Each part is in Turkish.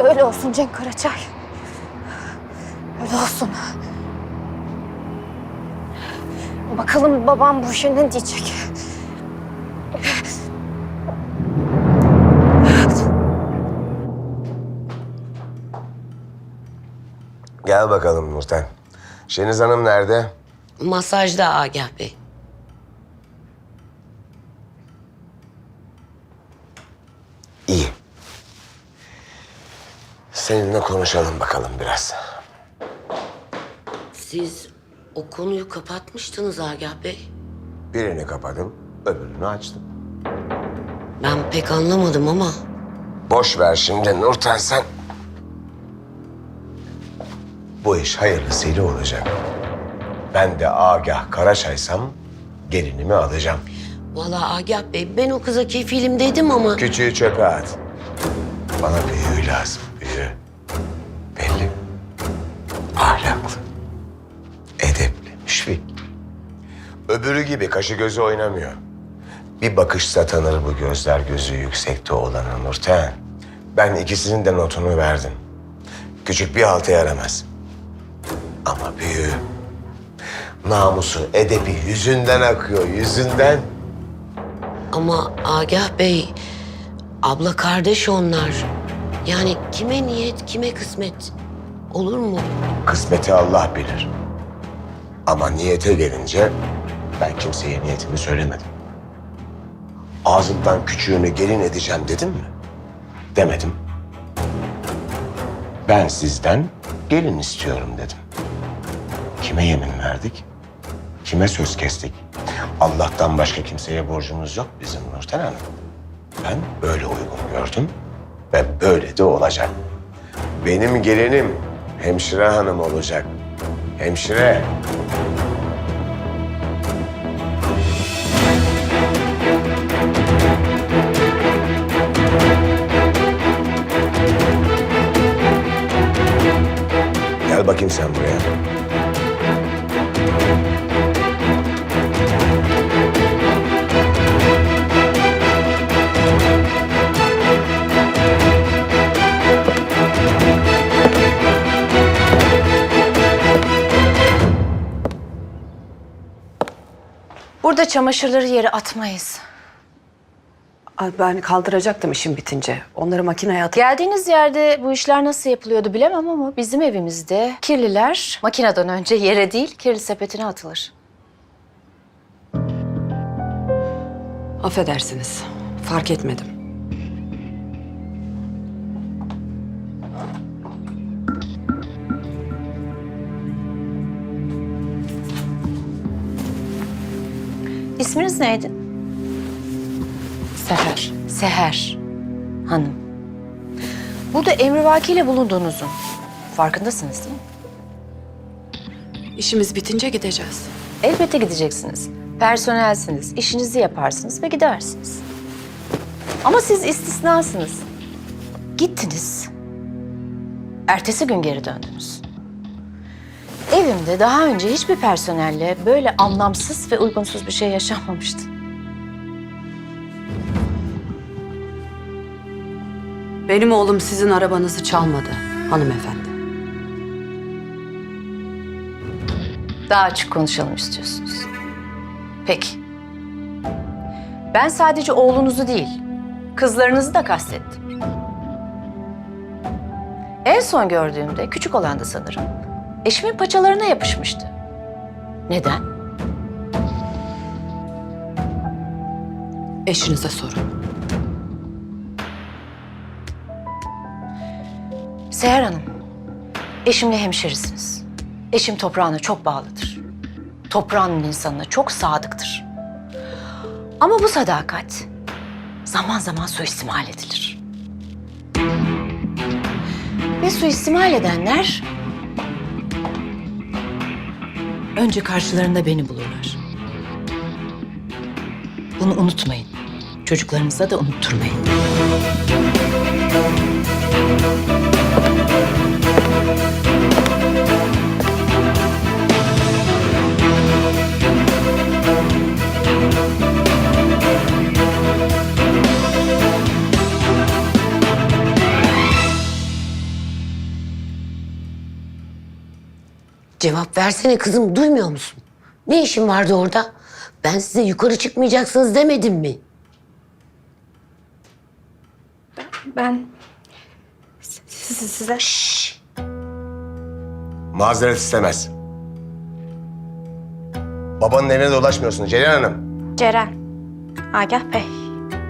Öyle olsun Cenk Karaçay. Öyle olsun. Bakalım babam bu işe ne diyecek? Gel bakalım Nurten. Şeniz Hanım nerede? Masajda Agah Bey. İyi. Seninle konuşalım bakalım biraz. Siz o konuyu kapatmıştınız Agah Bey. Birini kapadım, öbürünü açtım. Ben pek anlamadım ama Boş ver şimdi Nurten sen. Bu iş hayırlısıyla olacak. Ben de Agah Karaçaysam gelinimi alacağım. vallahi Agah Bey ben o kıza kefilim dedim ama Küçüğü çöpe at. Bana büyüğü lazım, Öbürü gibi kaşı gözü oynamıyor. Bir bakışsa tanır bu gözler gözü yüksekte olanı Nurten. Ben ikisinin de notunu verdim. Küçük bir halta yaramaz. Ama büyüğü. Namusu, edebi yüzünden akıyor, yüzünden. ama Agah Bey abla kardeş onlar. Yani kime niyet kime kısmet olur mu? Kısmeti Allah bilir. Ama niyete gelince ben kimseye niyetimi söylemedim. Ağzımdan küçüğünü gelin edeceğim dedim mi? Demedim. Ben sizden gelin istiyorum dedim. Kime yemin verdik? Kime söz kestik? Allah'tan başka kimseye borcumuz yok bizim Nurten Hanım. Ben böyle uygun gördüm ve böyle de olacak. Benim gelinim hemşire hanım olacak. Hemşire. Burada çamaşırları yere atmayız. Ay, Ben kaldıracaktım işim bitince. Onları makineye atıp... Geldiğiniz yerde bu işler nasıl yapılıyordu bilemem ama bizim evimizde kirliler makineden önce yere değil kirli sepetine atılır. Affedersiniz. Fark etmedim. İsminiz neydi? Seher. Seher Hanım. Burada emrivakiyle bulunduğunuzun farkındasınız değil mi? İşimiz bitince gideceğiz. Elbette gideceksiniz. Personelsiniz, işinizi yaparsınız ve gidersiniz. Ama siz istisnasınız. Gittiniz. Ertesi gün geri döndünüz. Evimde daha önce hiçbir personelle böyle anlamsız ve uygunsuz bir şey yaşanmamıştı. Benim oğlum sizin arabanızı çalmadı hanımefendi. Daha açık konuşalım istiyorsunuz. Peki. Ben sadece oğlunuzu değil, kızlarınızı da kastettim. En son gördüğümde küçük olan da sanırım eşimin paçalarına yapışmıştı. Neden? Eşinize sorun. Seher Hanım, eşimle hemşerisiniz. Eşim toprağına çok bağlıdır. Toprağının insanına çok sadıktır. Ama bu sadakat zaman zaman suistimal edilir. Ve suistimal edenler önce karşılarında beni bulurlar. Bunu unutmayın. Çocuklarınıza da unutturmayın. Cevap versene kızım duymuyor musun? Ne işin vardı orada? Ben size yukarı çıkmayacaksınız demedim mi? Ben size, size Mazeret istemez. Babanın evine dolaşmıyorsun Ceylan Hanım. Ceren. Agah Bey.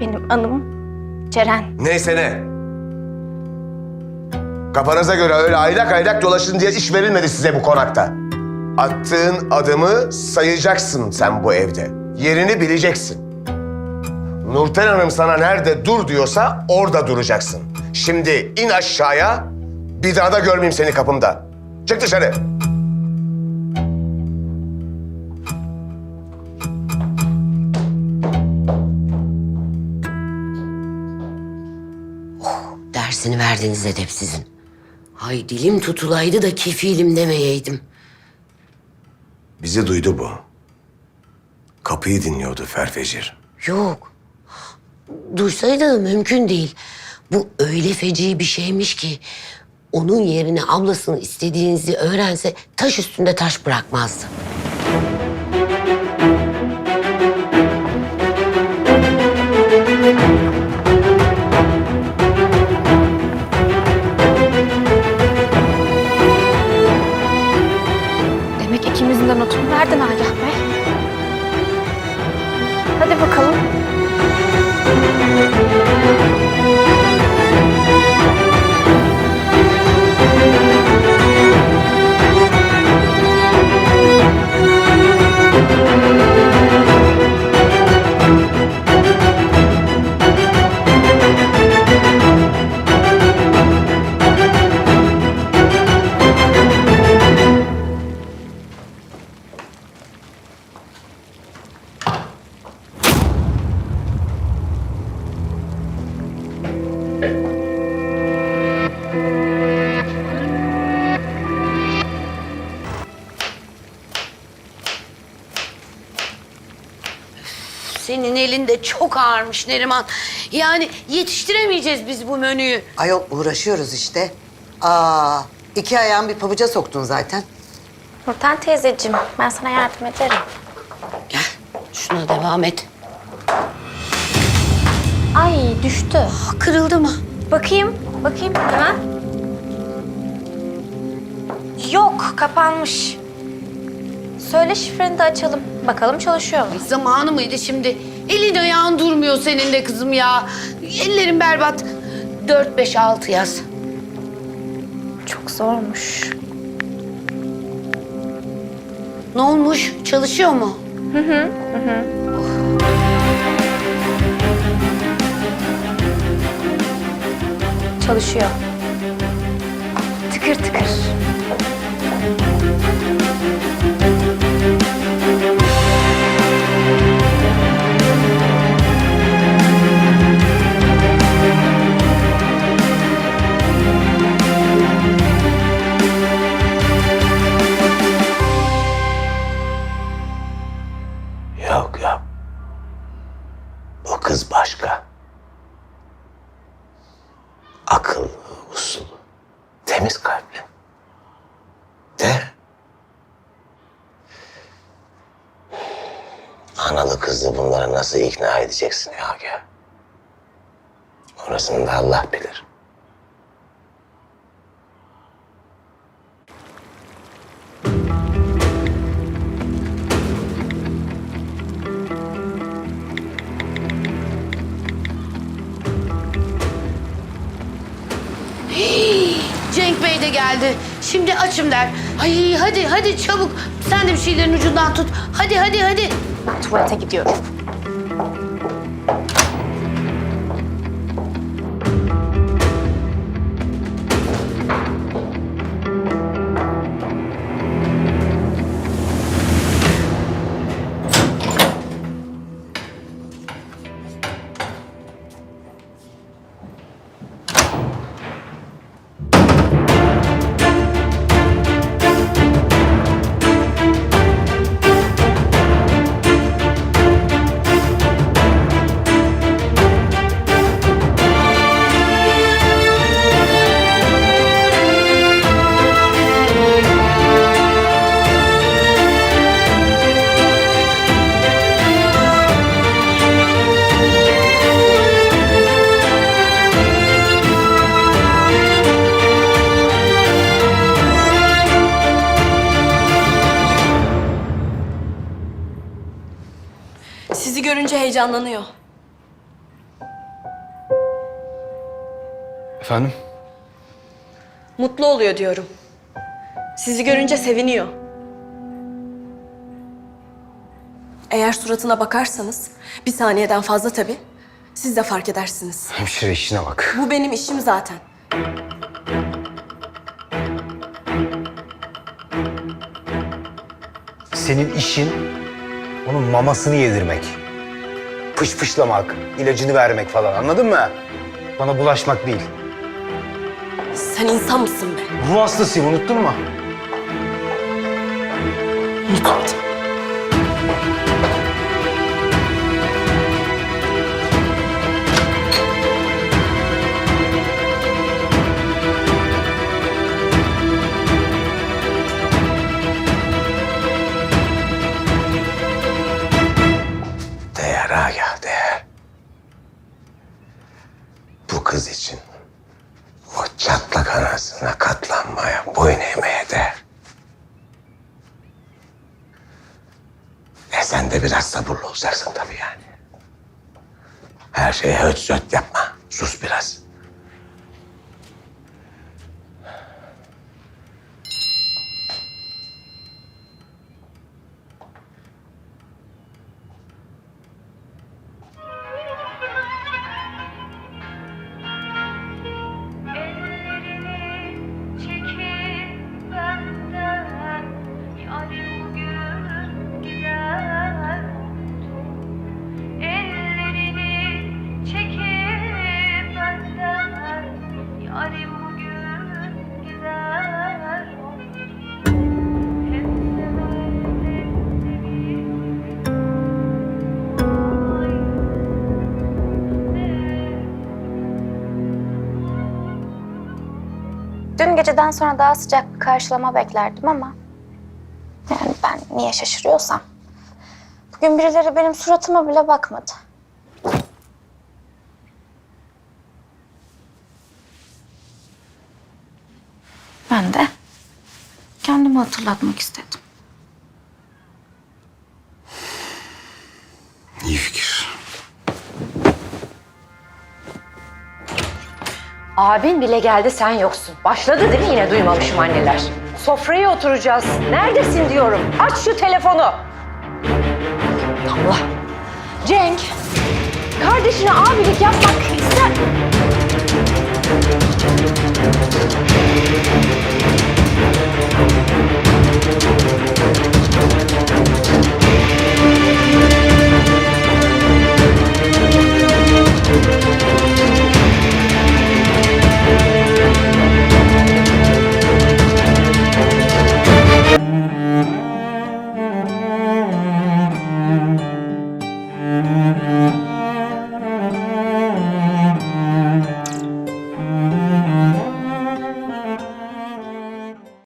Benim anım Ceren. Neyse ne. Kafanıza göre öyle aylak aylak dolaşın diye iş verilmedi size bu konakta. Attığın adımı sayacaksın sen bu evde. Yerini bileceksin. Nurten Hanım sana nerede dur diyorsa orada duracaksın. Şimdi in aşağıya, bir daha da görmeyeyim seni kapımda. Çık dışarı. Dersini verdiniz edepsizin. Hay dilim tutulaydı da kefilim demeyeydim. Bizi duydu bu. Kapıyı dinliyordu Ferfecir. Yok. Duysaydı mümkün değil. Bu öyle feci bir şeymiş ki... ...onun yerine ablasını istediğinizi öğrense taş üstünde taş bırakmazdı. Senin elinde çok ağırmış Neriman. Yani yetiştiremeyeceğiz biz bu menüyü. Ayol uğraşıyoruz işte. Aa, iki ayağın bir pabuca soktun zaten. Nurten teyzeciğim ben sana yardım ederim. Gel şuna devam et. Ay düştü. Aa, Kırıldı mı? Bakayım. Bakayım hemen. Yok kapanmış. Söyle şifreni de açalım. Bakalım çalışıyor mu? Zamanı mıydı şimdi? Elin ayağın durmuyor senin de kızım ya. Ellerin berbat. Dört, beş, altı yaz. Çok zormuş. Ne olmuş? Çalışıyor mu? Çalışıyor. Tıkır tıkır. Yok yok. O kız başka. Akıllı, uslu, temiz kalpli. De. Analı kızlı bunları nasıl ikna edeceksin ya. Orasını da Allah bilir. De geldi. Şimdi açım der. Ay hadi hadi çabuk. Sen de bir şeylerin ucundan tut. Hadi hadi hadi. Ben tuvalete gidiyorum. Heyecanlanıyor. Efendim? Mutlu oluyor diyorum. Sizi görünce seviniyor. Eğer suratına bakarsanız, bir saniyeden fazla tabii, siz de fark edersiniz. Hemşire işine bak. Bu benim işim zaten. Senin işin onun mamasını yedirmek. Pışpışlamak, ilacını vermek falan anladın mı? Bana bulaşmak değil. Sen insan mısın be? Ruh hastasıyım unuttun mu? Unutmadım. Sabırlı olacaksın tabii yani. Her şeye höt söt yapma. Sus biraz. Dün geceden sonra daha sıcak bir karşılama beklerdim ama... Yani ben niye şaşırıyorsam. Bugün birileri benim suratıma bile bakmadı. Ben de kendimi hatırlatmak istedim. Abin bile geldi sen yoksun. Başladı değil mi yine duymamışım anneler? Sofraya oturacağız. Neredesin diyorum. Aç şu telefonu. Allah. Cenk. Kardeşine abilik yapmak ister...